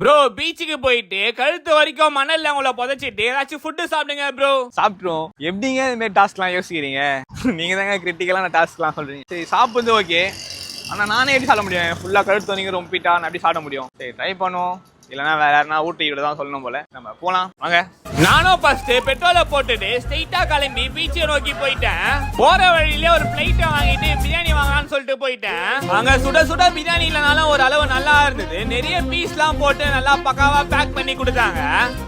Bro பீச்சுக்கு போயிட்டு கழுத்து வரைக்கும் மணல்ல உங்களை புதைச்சிட்டு ஏதாச்சும் ஃபுட்டு சாப்பிடுங்க ப்ரோ சாப்பிட்ருவோம் எப்படிங்க இந்த மாதிரி டாஸ்க்லாம் யோசிக்கிறீங்க? நீங்க தாங்க கிரிட்டிக்கலான டாஸ்க்லாம் சொல்றீங்க. சரி சாப்பிடுறது ஓகே ஆனா நானே எப்படி சாப்பிட முடியும்? ஃபுல்லா கழுத்து வரைக்கும் ரொம்பிட்டா நான் எப்படி சாப்பிட முடியும்? சரி ட்ரை பண்ணுவோம். இல்லைன்னா வேற யாருனா ஊட்டி விட தான் சொல்லணும் போல. நம்ம போலாம். வாங்க. நானும் ஃபர்ஸ்ட் பெட்ரோலை போட்டுட்டு ஸ்ட்ரைட்டா கிளம்பி பீச்சை நோக்கி போயிட்டேன். போற வழியில ஒரு பிளைட்டை வாங்கிட்டு பிரியாணி வாங்கலாம்னு சொல்லிட்டு போயிட்டேன். அங்க சுட சுட பிரியாணி இல்லைனாலும் ஒரு அளவு நல்லா இருந்தது. நிறைய பீஸ்லாம் போட்டு நல்லா பக்காவா பேக் பண்ணி கொடுத்தாங்க.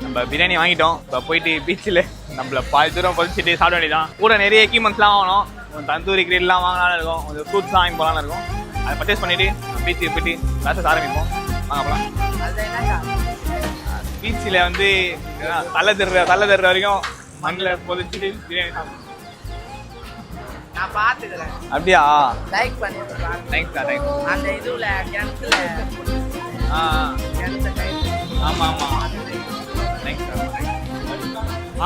நம்ம பிரியாணி வாங்கிட்டோம். இப்போ போயிட்டு பீச்சில் நம்மள பாதி தூரம் பதிச்சுட்டு சாப்பிட வேண்டியதான் கூட நிறைய எக்யூப்மெண்ட்ஸ்லாம் வாங்கணும். தந்தூரி கிரில்லாம் வாங்கலாம்னு இருக்கும். கொஞ்சம் ஃப்ரூட்ஸ்லாம் வாங்கி போகலான்னு இருக்கும். அதை பர்ச்சேஸ் பண்ணிட்டு பீச்சுக்கு போயிட்டு கிளாஸஸ் ஆரம்பிப்போம். போகலாம் பீச்சில் வந்து தலை தர்ற தலை தர்ற வரைக்கும் மண்ணில் பொதிச்சுட்டு பிரியாணி நான் பாத்துக்கிறேன் அப்படியா? லைக் பாருங்க. தேங்க்ஸ் தான் தேங்க்ஸ் அந்த இதுல கிணத்துல ஆ கிணத்துல கை ஆமாம் ஆமாம் தேங்க்ஸ்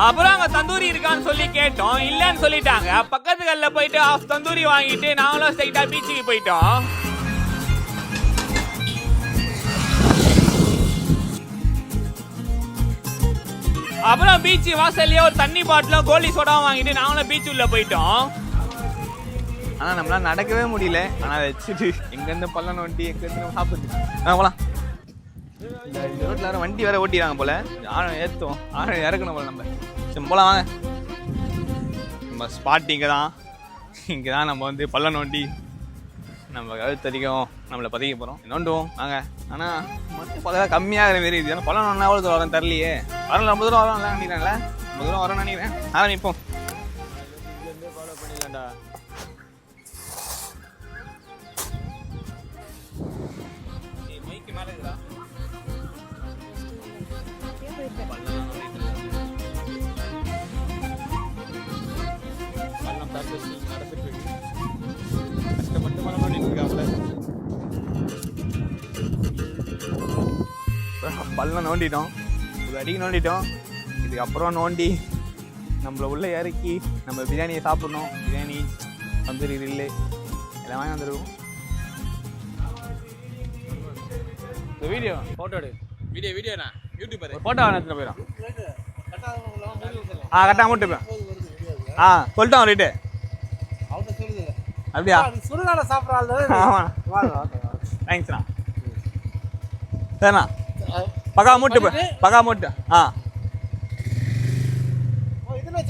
அப்புறம் அங்க தந்தூரி இருக்கான்னு சொல்லி கேட்டோம். இல்லன்னு சொல்லிட்டாங்க. பக்கத்து கல்ல போயிட்டு ஆஃப் தந்தூரி வாங்கிட்டு நாங்களும் ஸ்ட்ரைட்டா பீச்சுக்கு போயிட்டோம். அப்புறம் பீச் வாசல்லையே ஒரு தண்ணி பாட்டிலும் கோலி சோடாவும் வாங்கிட்டு நாங்களும் பீச் உள்ள போயிட்டோம். ஆனால் நம்மளால நடக்கவே முடியல. ஆனால் வச்சுட்டு எங்கேருந்து பள்ளம் வண்டி எங்கேருந்து நம்ம சாப்பிட்டு ஆ போகலாம் ரோட்டில் வேறு வண்டி வேற ஓட்டிடுறாங்க போல. ஆழம் ஏற்றுவோம் ஆழம் இறக்கணும் போல நம்ம சரி போகலாம் வாங்க. நம்ம ஸ்பாட் இங்கே தான் இங்கே தான் நம்ம வந்து பள்ளம் நோண்டி நம்ம கழுத்தடிக்கும் நம்மளை பதிக்க போகிறோம் நோண்டுவோம் வாங்க. ஆனால் மட்டும் பார்த்தா கம்மியாகிற மாரி இது ஏன்னா பழம் நோண்டா எவ்வளோ தூரம் வரேன் தரலையே வரல ரொம்ப தூரம் வரும் நினைக்கிறேன்ல. ரொம்ப தூரம் வரேன் நினைக்கிறேன். ஆரம்பிப்போம். பள்ளம் நோண்டிட்டோம். ஒரு அடிக்கு நோண்டிட்டோம். இதுக்கப்புறம் நோண்டி நம்மளை உள்ள இறக்கி நம்ம பிரியாணியை சாப்பிடணும். பிரியாணி தந்தூரி கிரில்லு எல்லாம் வாங்கி வந்துருக்கோம் இந்த வீடியோ ஃபோட்டோ எடு. வீடியோ வீடியோண்ணா யூடியூப் ஃபோட்டோ எடுத்துட்டு போயிடும். ஆ கரெக்டாக அமௌண்ட் போய் ஆ சொல்லிட்டோம் ரேட்டு அப்படியா? சுடுகாட தேங்க்ஸ்ண்ணா சரிண்ணா. பக்கா மூட்டு பக்கா மூட்டு. ஆ. இதுல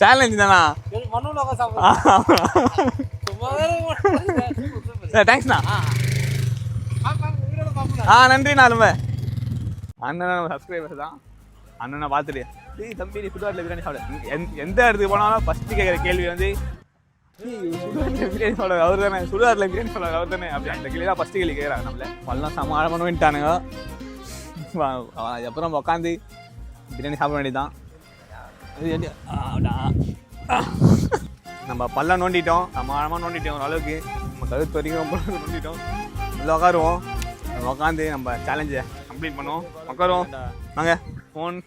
சேலஞ்ச் தானா? சரி தேங்க்ஸ்ண்ணா ஆ. நன்றிண்ணா ரொம்ப. அண்ணன் நம்ம சப்ஸ்கிரைபர்ஸ் தான். அண்ணனை பார்த்துட்டு டேய் தம்பி நீ சுடுகாட்டில் பிரியாணி சாப்பிட. எந்த- எந்த இடத்துக்கு போனாலும் ஃபஸ்ட்டு கேட்குற கேள்வி வந்து "ஏய், சுடுகாட்டில் பிரியாணி சாப்பிட அவர் தானே சுடுகாட்டில் பிரியாணி சாப்பிட அவர் தானே அப்படி அந்த கேள்வி தான் ஃபஸ்ட்டு கேள்வி கேட்குறாங்க நம்மள. பல்லாம் சமாளம் பண்ண அதுக்கப்புறம் வா- உட்காந்து பிரியாணி சாப்பிட வேண்டியதான் நம்ம பல்ல நோண்டிட்டோம் நம்ம ஆழமாக நோண்டிட்டோம் நோண்டிட்டோம் ஓரளவுக்கு நம்ம கழுத்து வரைக்கும் ரொம்ப நோண்டிட்டோம் இதில் உட்காருவோம் நம்ம உட்காந்து நம்ம சேலஞ்சை கம்ப்ளீட் பண்ணுவோம் உட்காருவோம் வாங்க ஃபோன்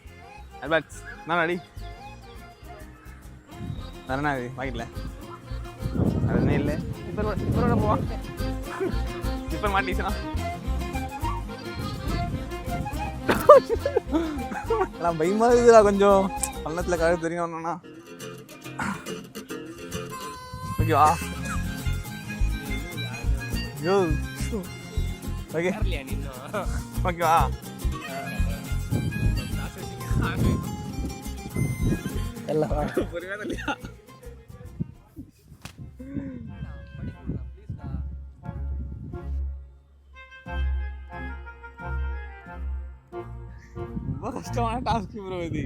அட்வான்ஸ் என்ன அடி வேற என்ன இது பாக்கெட்டில் என்ன இல்லை இப்போ இப்போ போவான் இப்போ மாட்டிச்சுனா எல்லாம் பயமா இருக்குதுடா கொஞ்சம் பள்ளத்தில் கழுத்து தெரியும் ஓகேவா யோ ஓகே. ஓகேவா ரொம்ப கஷ்டமான டாஸ்க் ப்ரோ இது.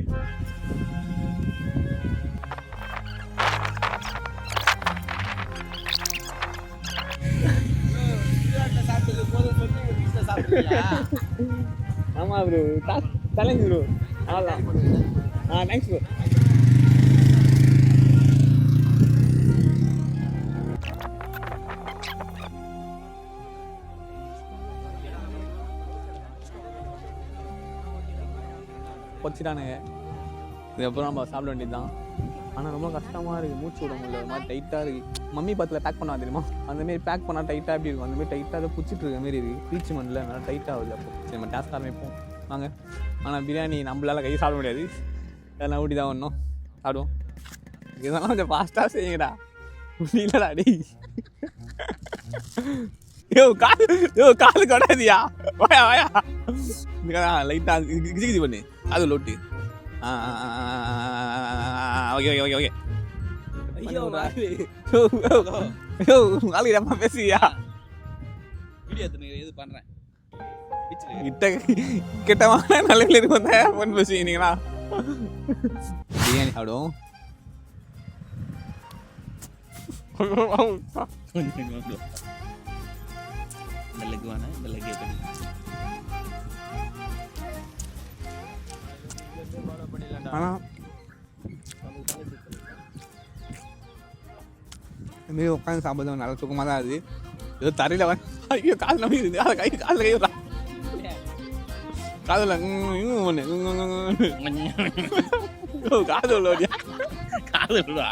ஆமா ப்ரோ டாஸ்க் சேலஞ்ச் ப்ரோ ஆ தேங்க்ஸ் ப்ரோ வச்சுட்டானுங்க இதுக்கப்புறம் நம்ம சாப்பிட வேண்டியதுதான். ஆனால் ரொம்ப கஷ்டமாக இருக்குது மூச்சு விட முடியல. ஒரு மாதிரி டைட்டாக இருக்குது மம்மி பத்தில் பேக் பண்ணா தெரியுமா? அந்த மாதிரி பேக் பண்ணால் டைட்டாக எப்படி இருக்கும்? அந்தமாரி டைட்டாக அதை பிடிச்சிட்டு இருக்க மாதிரி இருக்குது பீச் மண்ணில் நல்லா டைட்டாக ஆகுது அப்போ. சரி நம்ம டேஸ்ட் ஆரம்பிப்போம். வாங்க. ஆனால் பிரியாணி நம்மளால கை சாப்பிட முடியாது. எல்லாம் ஊட்டி தான் ஒன்றும் சாப்பிடுவோம். இதெல்லாம் கொஞ்சம் ஃபாஸ்ட்டாக செய்யுங்கடா. முடியலடா டேய். யோ கால் யோ காலு கொடாதியா வாயா வாயா. லைட்டாக கிஜி கிஜி பண்ணு. அது load. Okay okay okay okay. ஐயோ, யோ நாளைக்கு நம்ம பேசுவியா வீடியோ எடுத்து இது பண்றேன். கிட்ட கிட்டமான நிலையில இருக்கும் ஃபோன் பேசுவீங்களா பிரியாணி சாப்பிடுவோம். மெல்லக்கு வேணா மெல்லக்கு ஆனால் இதுமாரி உட்காந்து சாப்பிடுறது நல்ல சுகமாக தான் இருக்குது ஏதோ தரையில் வந்து ஐயோ கால் நம்பி இருந்து அதை கை காலில் கை விட்றா. காதில் ஒன்று காது உள்ள காது விடுவா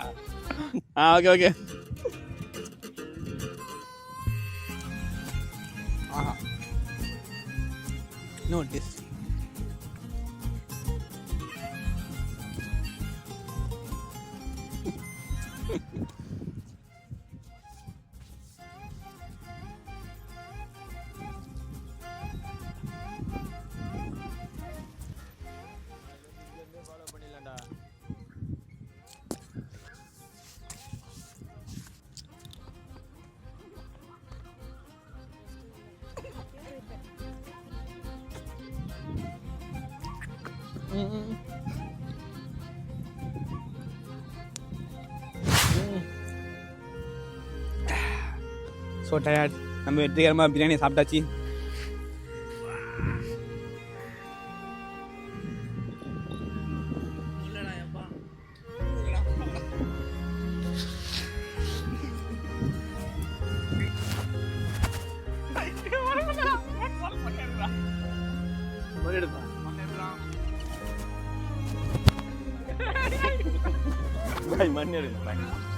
ஆ ஓகே ஓகே. ஆஹா. நோ டேஸ்ட் ஸோ டயர்ட் நம்ம வெற்றிகரமாக பிரியாணி சாப்பிட்டாச்சு. Ay, mannere. Thank you.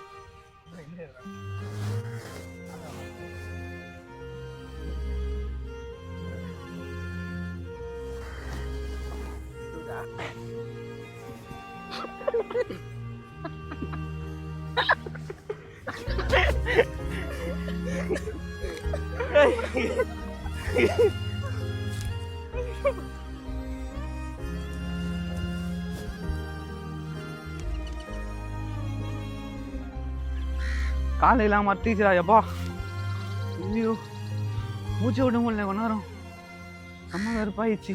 Yeah. காலையெல்லாம் மத்திச்சுடா எப்பா? ஐயோ மூச்சு விட முடியல கொஞ்ச நேரம். செம்ம வெறுப்பாயிடுச்சு.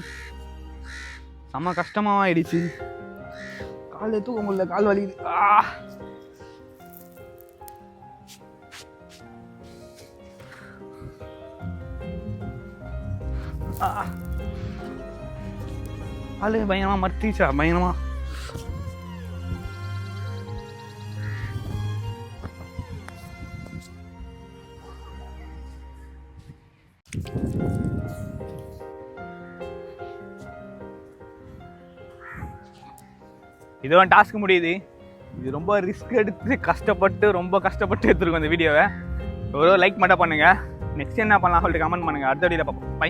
செம்ம கஷ்டமாக ஆயிடுச்சு கால் தூக்க முடியல கால் வலிக்குது. ஆ. காலு பயங்கரமா மத்திச்சா பயங்கரமா. இதுவும் டாஸ்க் முடியுது. இது ரொம்ப ரிஸ்க் எடுத்து கஷ்டப்பட்டு ரொம்ப கஷ்டப்பட்டு எடுத்துருக்கோம் இந்த வீடியோவை ஒரு லைக் மட்டும் பண்ணுங்க. நெக்ஸ்ட் என்ன பண்ணலாம் சொல்லிட்டு கமெண்ட் பண்ணுங்க. அடுத்த வீடியோவில் பார்ப்போம். பை